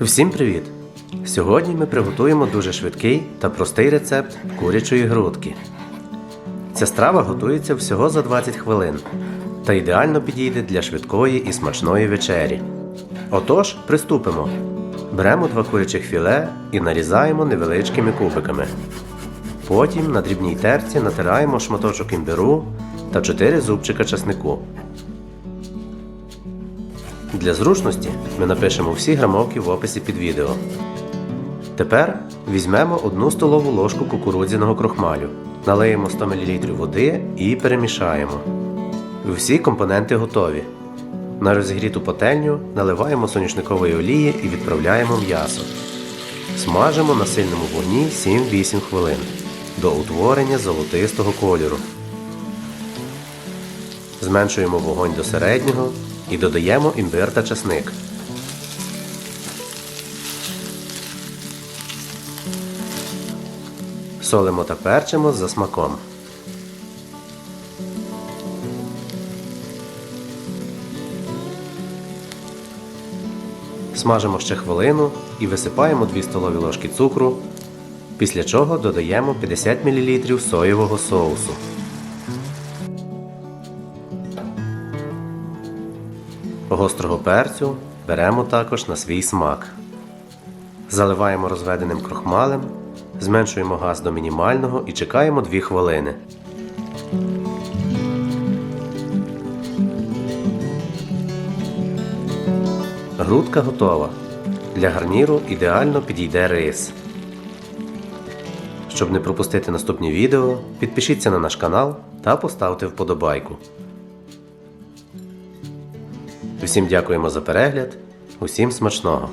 Всім привіт! Сьогодні ми приготуємо дуже швидкий та простий рецепт курячої грудки. Ця страва готується всього за 20 хвилин та ідеально підійде для швидкої і смачної вечері. Отож, приступимо. Беремо два курячих філе і нарізаємо невеличкими кубиками. Потім на дрібній терці натираємо шматочок імбиру та 4 зубчика часнику. Для зручності ми напишемо всі грамовки в описі під відео. Тепер візьмемо одну столову ложку кукурудзяного крохмалю, налиємо 100 мл води і перемішаємо. Всі компоненти готові. На розігріту пательню наливаємо соняшникової олії і відправляємо м'ясо. Смажимо на сильному вогні 7-8 хвилин до утворення золотистого кольору. Зменшуємо вогонь до середнього і додаємо імбир та часник. Солимо та перчимо за смаком. Смажимо ще хвилину і висипаємо 2 столові ложки цукру, після чого додаємо 50 мл соєвого соусу. Гострого перцю беремо також на свій смак. Заливаємо розведеним крохмалем, зменшуємо газ до мінімального і чекаємо 2 хвилини. Грудка готова. Для гарніру ідеально підійде рис. Щоб не пропустити наступні відео, підпишіться на наш канал та поставте вподобайку. Всім дякуємо за перегляд, усім смачного!